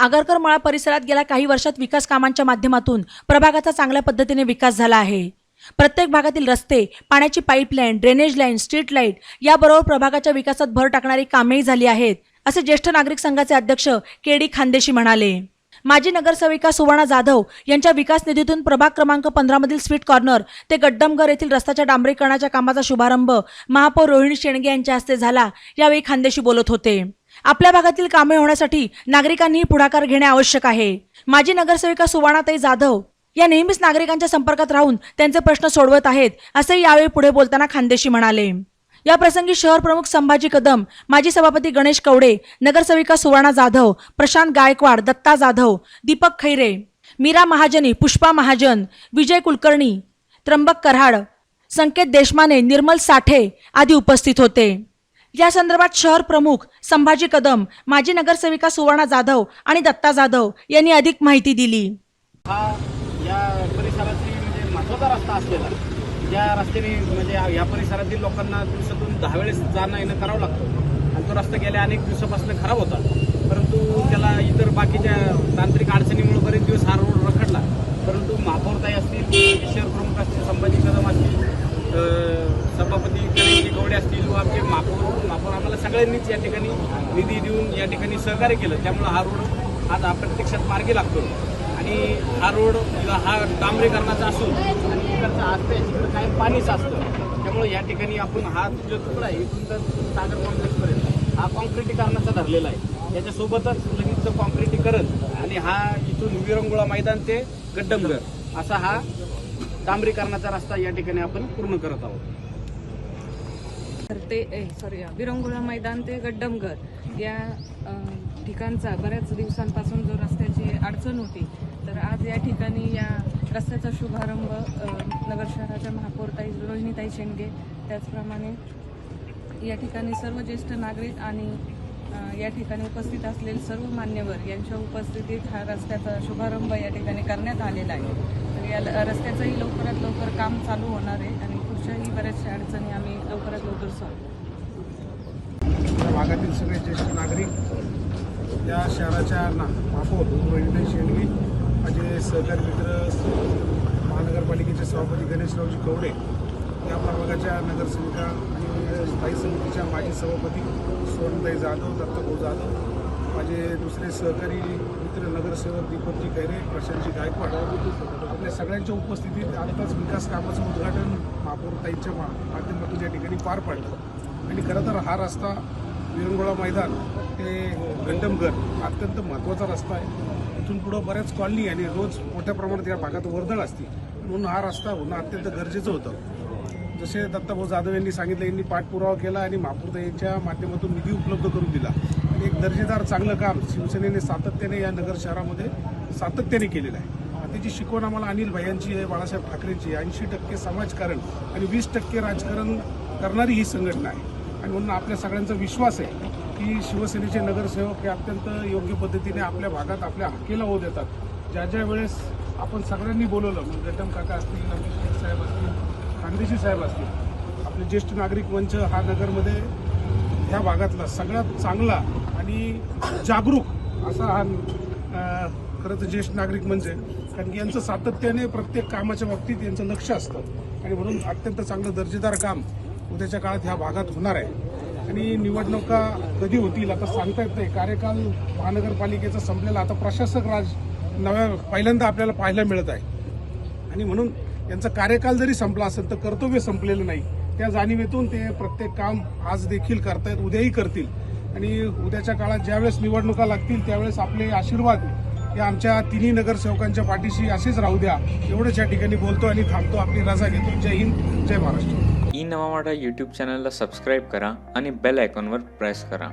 आगरकर मळा परिसरात गेल्या काही वर्षात विकास कामांच्या माध्यमातून प्रभागाचा चांगल्या पद्धतीने विकास झाला आहे. प्रत्येक भागातील रस्ते पाण्याची pipeline drainage line street light याबरोबर प्रभागाच्या विकासात भर टाकणारी कामेही झाली आहेत असे ज्येष्ठ नागरिक संघाचे अध्यक्ष के डी खानदेशी म्हणाले. माजी नगरसेविका सुवर्णा जाधव यांच्या विकास निधीतून प्रभाग क्रमांक पंधरामधील स्वीट कॉर्नर ते गड्डमघर येथील रस्त्याच्या डांबरीकरणाच्या कामाचा शुभारंभ महापौर रोहिणी शेणगे यांच्या हस्ते झाला यावेळी खानदेशी बोलत होते. आपल्या भागातील कामे होण्यासाठी नागरिकांनीही पुढाकार घेणे आवश्यक आहे. माजी नगरसेविका सुवर्णाताई जाधव या नेहमीच नागरिकांच्या संपर्कात राहून त्यांचे प्रश्न सोडवत आहेत असे यावेळी पुढे बोलताना खानदेशी म्हणाले. या प्रसंगी शहर प्रमुख संभाजी कदम माजी सभापती गणेश कवडे नगरसेविका सुवर्णा जाधव प्रशांत गायकवाड दत्ता जाधव दीपक खैरे मीरा महाजनी पुष्पा महाजन विजय कुलकर्णी त्र्यंबक कराड संकेत देशमाने निर्मल साठे आदी उपस्थित होते. या संदर्भात शहर प्रमुख संभाजी कदम माजी नगरसेविका सुवर्णा जाधव आणि दत्ता जाधव यांनी अधिक माहिती दिली. हा या परिसरातील म्हणजे महत्त्वाचा रस्ता असलेला या रस्त्याने म्हणजे या- परिसरातील लोकांना दिवसातून दहा वेळेस जाणं येणं करावं लागतं. आणि तो रस्ता गेल्या अनेक दिवसापासून खराब होता. परंतु त्याला इतर बाकीच्या तांत्रिक अडचणीमुळे बरेच दिवस हा रोड रखडला. परंतु महापौरताई असतील शहर असतील संभाजी कदम असतील अं, सभापती गणेशजी गवडे असतील व आमचे महापौर महापौर आम्हाला सगळ्यांनीच या ठिकाणी निधी देऊन या ठिकाणी सहकार्य केलं. त्यामुळं हा रोड आज अप्रत्यक्षात प्रत्यक्षात मार्गी लागतो. आणि हा रोड हा डांबरीकरणाचा असून आणि तिकडचं असतं तिकडं काय पाणीच असतं. त्यामुळे या ठिकाणी आपण हा जो तुकडा आहे इथून तर सागर कॉम्प्लेक्सपर्यंत हा कॉन्क्रिटीकरणाचा धरलेला आहे. त्याच्यासोबतच लगेचचं कॉन्क्रिटीकरण आणि हा इथून विरंगुळा मैदान ते गड्डमगर असा हा डांबरीकरणाचा रस्ता या ठिकाणी आपण पूर्ण करत आहोत. तर ते सॉरी विरंगुळा मैदान ते गड्डमघर या ठिकाणचा बऱ्याच दिवसांपासून जो रस्त्याची अडचण होती तर आज या ठिकाणी या रस्त्याचा शुभारंभ नगर शहराच्या महापौरताई रोहिणीताई शेंडगे त्याचप्रमाणे या ठिकाणी सर्व ज्येष्ठ नागरिक आणि या ठिकाणी उपस्थित असलेले सर्व मान्यवर यांच्या उपस्थितीत हा रस्त्याचा शुभारंभ या ठिकाणी करण्यात आलेला आहे. तर या ल- रस्त्याचंही लवकरात लवकर काम चालू होणार आहे आणि पुढच्याही बऱ्याचशा अडचणी आम्ही लवकरात लवकर सॉल्व्ह या भागातील सगळे ज्येष्ठ नागरिक या शहराच्या ना महापौर रोहिणी शेंडगे माझे सहकारी मित्र महानगरपालिकेचे सभापती गणेशरावजी कवडे या प्रभागाच्या नगरसेविका आणि स्थायी समितीच्या माजी सभापती सुवर्णताई जाधव दत्तभाऊ जाधव माझे दुसरे सहकारी मित्र नगरसेवक दीपकजी खैरे प्रशांतजी गायकवाड आपल्या सगळ्यांच्या उपस्थितीत आत्ताच विकास कामाचं उद्घाटन महापौरताईंच्या मा माध्यमातून या ठिकाणी पार पाडलं. आणि खरं तर हा रस्ता विरंगुळा मैदान ते गंडमघर अत्यंत महत्त्वाचा रस्ता आहे. इथून पुढं बऱ्याच कॉलनी आणि रोज मोठ्या प्रमाणात या भागात वर्दळ असते. म्हणून हा रस्ता होणं अत्यंत गरजेचं होतं. जसे दत्ताभाऊ जाधव यांनी सांगितलं यांनी पाठपुरावा केला आणि महापूर यांच्या माध्यमातून निधी उपलब्ध करून दिला. एक दर्जेदार चांगलं काम शिवसेनेने सातत्याने या नगर शहरामध्ये सातत्याने केलेलं आहे. त्याची शिकवण आम्हाला अनिल भायांची आहे बाळासाहेब ठाकरेंची ऐंशी टक्के समाजकारण आणि वीस टक्के राजकारण करणारी ही संघटना आहे. आणि म्हणून आपल्या सगळ्यांचा विश्वास आहे की शिवसेनेचे नगरसेवक हे अत्यंत योग्य पद्धतीने आपल्या भागात आपल्या हक्केला होऊ देतात. ज्या ज्या वेळेस आपण सगळ्यांनी बोलवलं म्हणजे मग गटम काका असतील नवनीत साहेब असतील खानदेशी साहेब असतील आपले ज्येष्ठ नागरिक मंच हा नगरमध्ये ह्या भागातला सगळ्यात चांगला आणि जागरूक असा हा खरं तर ज्येष्ठ नागरिक म्हणजे. कारण की यांचं सातत्याने प्रत्येक कामाच्या बाबतीत यांचं लक्ष असतं. आणि म्हणून अत्यंत चांगलं दर्जेदार काम उद्याच्या काळात ह्या भागात होणार आहे. आणि निवडणुका कधी होतील आता सांगता येत नाही. कार्यकाल महानगरपालिकेचा संपलेला आता प्रशासक राज नव्या पहिल्यांदा आपल्याला पाहायला मिळत आहे. आणि म्हणून यांचा कार्यकाल जरी संपला असेल तर कर्तव्य संपलेलं नाही. त्या जाणीवेतून ते प्रत्येक काम आज देखील करतायत उद्याही करतील. आणि उद्याच्या काळात ज्यावेळेस निवडणुका लागतील त्यावेळेस आपले आशीर्वाद या आमच्या तिन्ही नगरसेवकांच्या पाठीशी असेच राहू द्या. एवढंच या ठिकाणी बोलतो आणि थांबतो आपली रजा घेतो. जय हिंद जय महाराष्ट्र. ई नवा वाडा यूट्यूब चॅनलला सबस्क्राईब करा आणि बेल आयकॉनवर प्रेस करा.